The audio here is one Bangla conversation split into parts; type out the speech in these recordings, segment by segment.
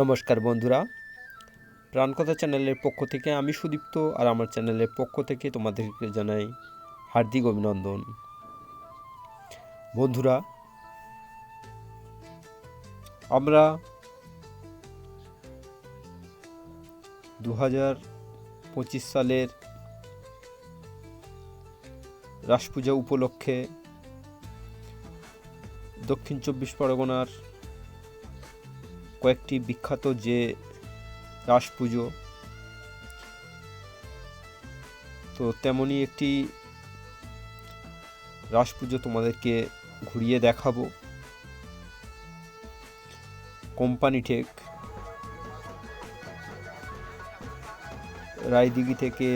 নমস্কার বন্ধুরা। প্রাণকথা চ্যানেলের পক্ষ থেকে আমি সুদীপ্ত আর আমার চ্যানেলের পক্ষ থেকে তোমাদেরকে জানাই হার্দিক অভিনন্দন। বন্ধুরা, আমরা দু পঁচিশ সালের রাস পূজা উপলক্ষে দক্ষিণ চব্বিশ পরগনার কয়েকটি বিখ্যাত যে রাস পুজো, তো তেমনই একটি রাস পুজো তোমাদেরকে ঘুরিয়ে দেখাবো। কোম্পানি টেক, রায়দিঘি থেকে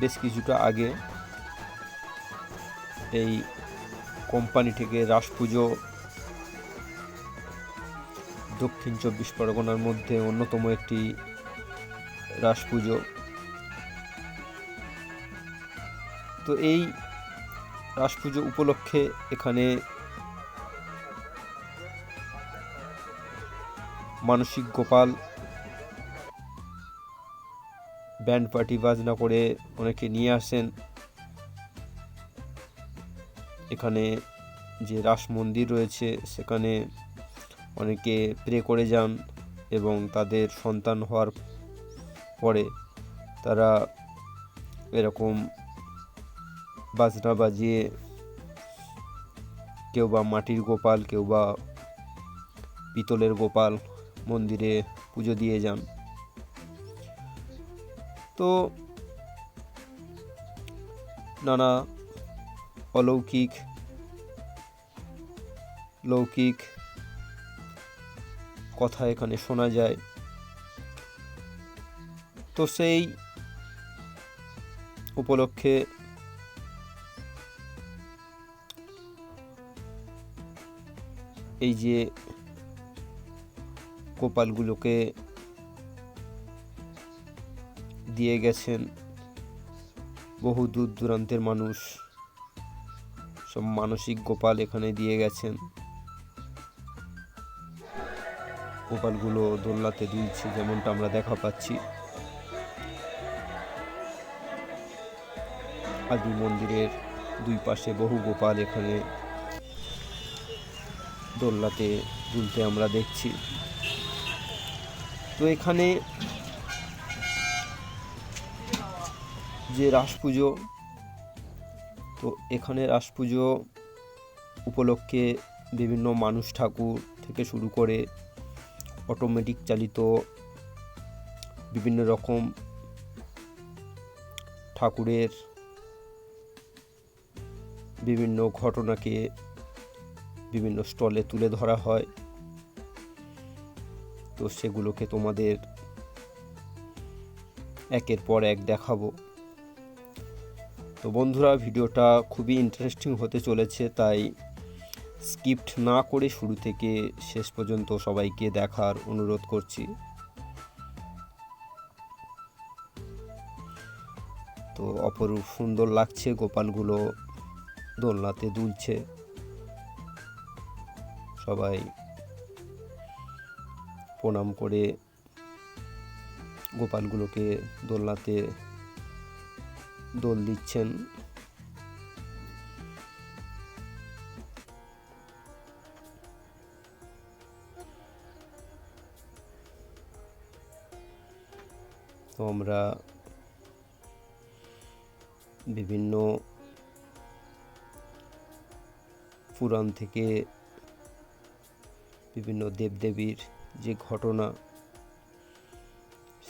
বেশ কিছুটা আগে এই কোম্পানি থেকে রাস পুজো। দক্ষিণ চব্বিশ পরগনার মধ্যে অন্যতম একটি রাস পুজো। তো এই রাস পুজো উপলক্ষে এখানে মানসিক গোপাল, ব্যান্ড পার্টি, বাজনা করে অনেকে নিয়ে আসেন। এখানে যে রাস মন্দির রয়েছে, সেখানে অনেকে প্রে করে যান এবং তাদের সন্তান হওয়ার পরে তারা এরকম বাজনা বাজিয়ে কেউ বা মাটির গোপাল, কেউ বা পিতলের গোপাল মন্দিরে পুজো দিয়ে যান। তো নানা অলৌকিক, লৌকিক কথা এখানে শোনা যায়। তো সেই উপলক্ষে এই যে গোপালগুলোকে দিয়ে গেছেন বহু দূর দূরান্তের মানুষ। সব মানসিক গোপাল এখানে দিয়ে গেছেন। গোপালগুলো দোলনাতে দুলছে, যেমনটা আমরা দেখা পাচ্ছি। আদি মন্দিরের দুই পাশে বহু গোপাল এখানে দোলনাতে দুলতে আমরা দেখছি। তো এখানে যে রাস পুজো তো এখানে রাস পুজো উপলক্ষে বিভিন্ন মানুষ ঠাকুর থেকে শুরু করে অটোমেটিক চালিত বিভিন্ন রকম ঠাকুরের বিভিন্ন ঘটনাকে বিভিন্ন স্টলে তুলে ধরা হয়। তো সেগুলোকে তোমাদের একের পর এক দেখাবো। তো বন্ধুরা, ভিডিওটা খুবই ইন্টারেস্টিং হতে চলেছে, তাই স্কিপ্ট না করে শুরু থেকে শেষ পর্যন্ত সবাইকে দেখার অনুরোধ করছি। তো অপরূপ সুন্দর লাগছে, গোপালগুলো দোলনাতে দুলছে। সবাই প্রণাম করে গোপালগুলোকে দোলনাতে দোল দিচ্ছেন। তো আমরা বিভিন্ন পুরাণ থেকে বিভিন্ন দেবদেবীর যে ঘটনা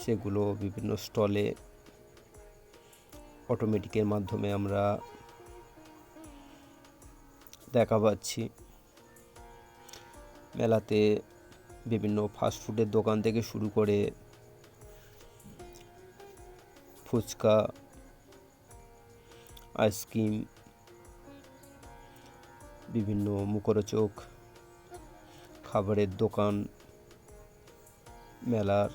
সেগুলো বিভিন্ন স্টলে অটোমেটিকের মাধ্যমে আমরা দেখা পাচ্ছি। মেলাতে বিভিন্ন ফাস্টফুডের দোকান থেকে শুরু করে ফুচকা আইসক্রিম বিভিন্ন মুখরোচক খাবারের দোকান, মেলার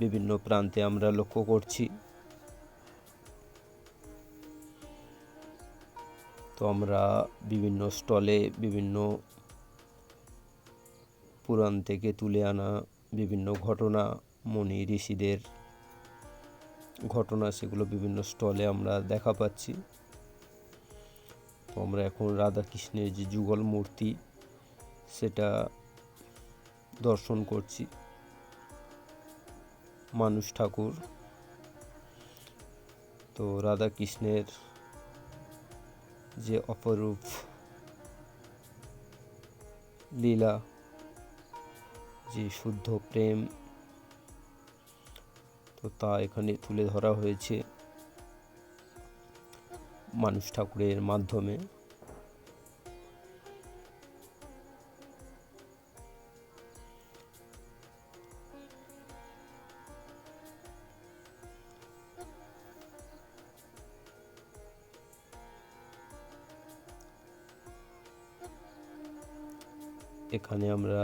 বিভিন্ন প্রান্তে আমরা লক্ষ্য করছি। তো আমরা বিভিন্ন স্টলে বিভিন্ন পুরাণ থেকে তুলে আনা বিভিন্ন ঘটনা, মুনি ঋষিদের ঘটনা, সেগুলো বিভিন্ন স্টলে আমরা দেখা পাচ্ছি। তো আমরা এখন রাধাকৃষ্ণের যে যুগল মূর্তি, সেটা দর্শন করছি। মানুষ ঠাকুর। তো রাধাকৃষ্ণের যে অপরূপ লীলা, যে শুদ্ধ প্রেম, তো তা এখানে তুলে ধরা হয়েছে মানুষ ঠাকুরের মাধ্যমে। এখানে আমরা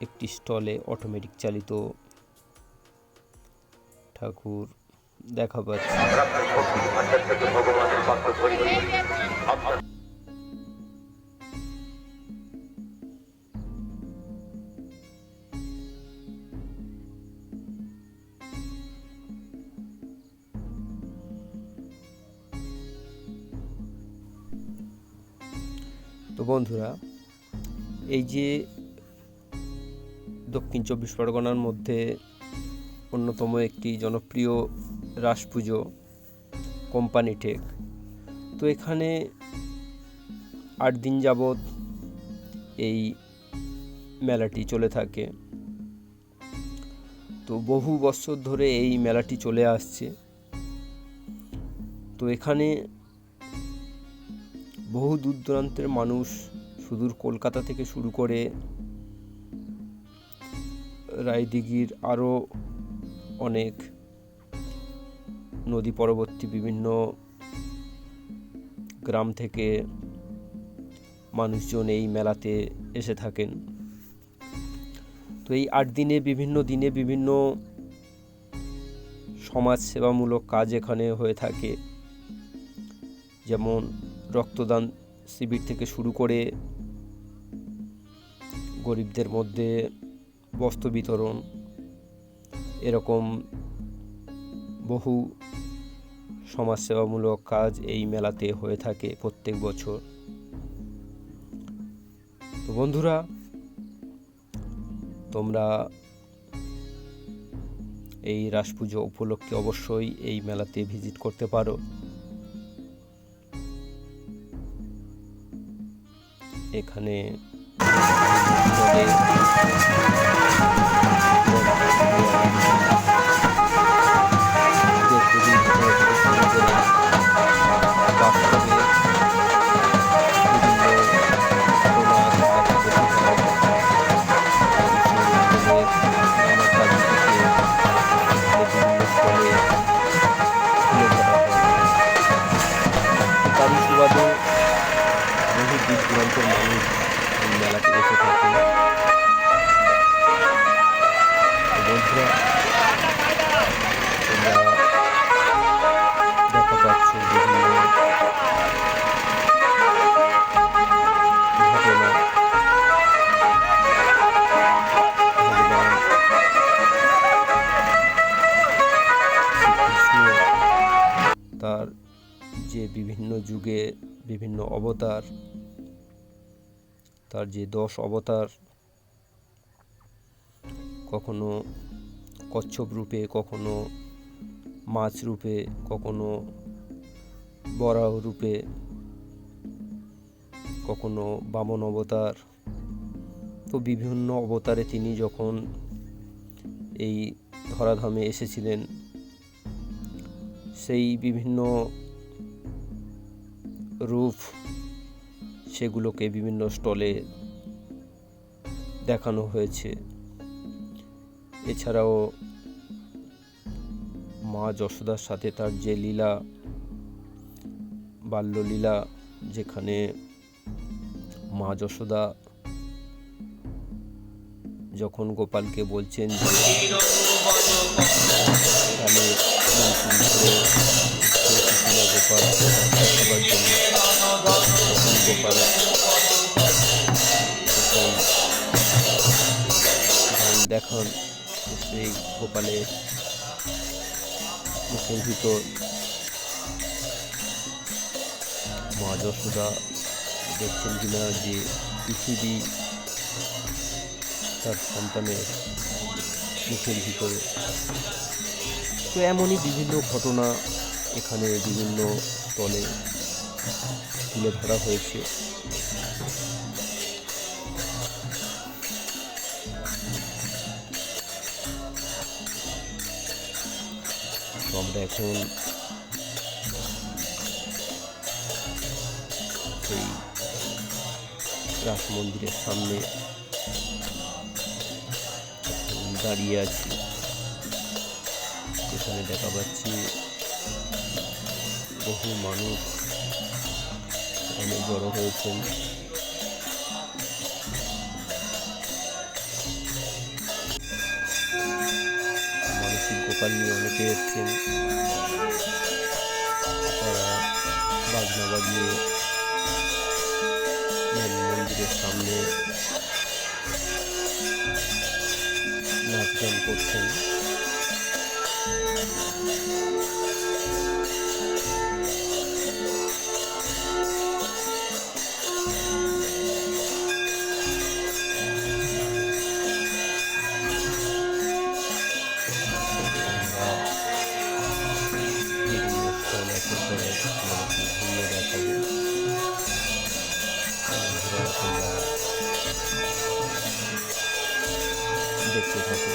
একটি স্টলে অটোমেটিক চালিত ঠাকুর দেখা পাচ্ছি তো বন্ধুরা, এই যে দক্ষিণ চব্বিশ পরগনার মধ্যে অন্যতম একটি জনপ্রিয় রাস পুজো কোম্পানি টেক, তো এখানে আট দিন যাবৎ এই মেলাটি চলে থাকে। তো বহু বছর ধরে এই মেলাটি চলে আসছে। তো এখানে বহু দূর দূরান্তের মানুষ সুদূর কলকাতা থেকে শুরু করে রায়দিঘির আরও অনেক নদী পরবর্তী বিভিন্ন গ্রাম থেকে মানুষজন এই মেলাতে এসে থাকেন। তো এই আট দিনে, বিভিন্ন দিনে বিভিন্ন সমাজ সেবামূলক কাজ এখানে হয়ে থাকে। যেমন রক্তদান শিবির থেকে শুরু করে গরিবদের মধ্যে বস্ত্র বিতরণ, এরকম বহু সমাজসেবামূলক কাজ এই মেলাতে হয়ে থাকে প্রত্যেক বছর। তো বন্ধুরা, তোমরা এই রাস পুজো উপলক্ষে অবশ্যই এই মেলাতে ভিজিট করতে পারো। এখানে বিভিন্ন যুগে বিভিন্ন অবতার, তার যে দশ অবতার, কখনো কচ্ছপ রূপে, কখনো মাছ রূপে, কখনো বরাহ রূপে, কখনো বামন অবতার। তো বিভিন্ন অবতারে তিনি যখন এই ধরাধামে এসেছিলেন, সেই বিভিন্ন রূপ সেগুলোকে বিভিন্ন স্টলে দেখানো হয়েছে। এছাড়াও মা যশোদার সাথে তার যে লীলা, বাল্যলীলা, যেখানে মা যশোদা যখন গোপালকে বলছেন যে গোপাল দেখুন, সেই গোপালের মুখের ভিতর মহাদর্শরা দেখছেন কিনা যে পৃথিবী তার সন্তানের মুখের ভিতরে। তো এমনই বিভিন্ন ঘটনা এখানে বিভিন্ন দলে তুলে ধরা হয়েছে। আমরা এখন এই রাস মন্দিরের সামনে দাঁড়িয়ে আছি। এখানে দেখা পাচ্ছি বহু মানুষ এখানে জড়ো হয়েছেন। মানসিক গোপাল নিয়ে অনেকে এসছেন। তারা বাজনা বাজিয়ে মন্দিরের সামনে নাচ গান করছেন। দেখতে থাকো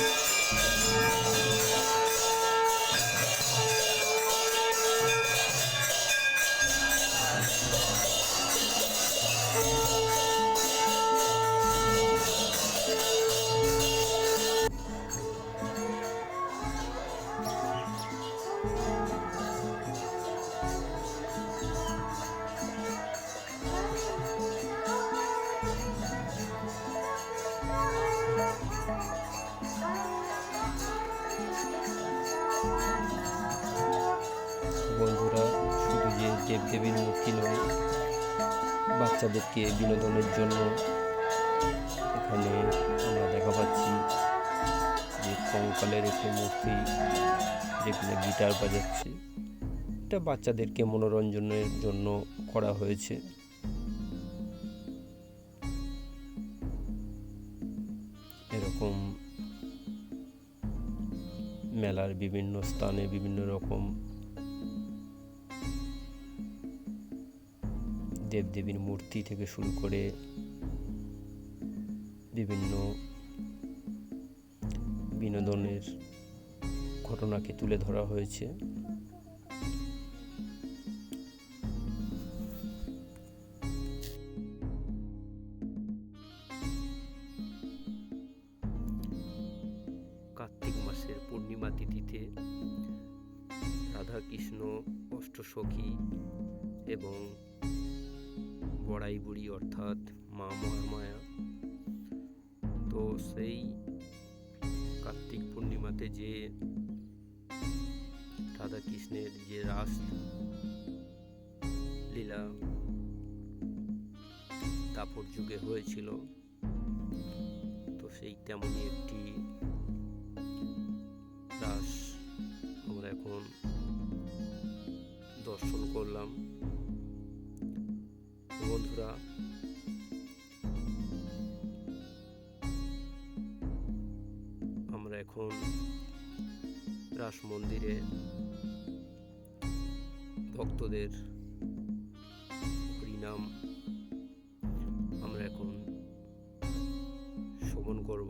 বন্ধুরা দেবদেবীর মূর্তি নয়। বাচ্চাদেরকে বিনোদনের জন্য এখানে আমরা দেখা পাচ্ছি যে কঙ্কালের একটি মূর্তি যেখানে গিটার বাজাচ্ছে। এটা বাচ্চাদেরকে মনোরঞ্জনের জন্য করা হয়েছে। এরকম মেলার বিভিন্ন স্থানে বিভিন্ন রকম দেবদেবীর মূর্তি থেকে শুরু করে বিভিন্ন বিনোদনের ঘটনাকে তুলে ধরা হয়েছে। সেই কার্তিক পূর্ণিমাতে যে রাধাকৃষ্ণের যে রাস, লীলা তাপর যুগে হয়েছিল, তো সেই তেমনই একটি রাস আমরা এখন দর্শন করলাম। এখন রাস মন্দিরে ভক্তদের হরিনাম আমরা এখন শ্রবণ করব।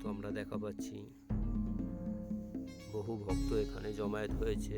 তো আমরা দেখা পাচ্ছি বহু ভক্ত এখানে জমায়েত হয়েছে।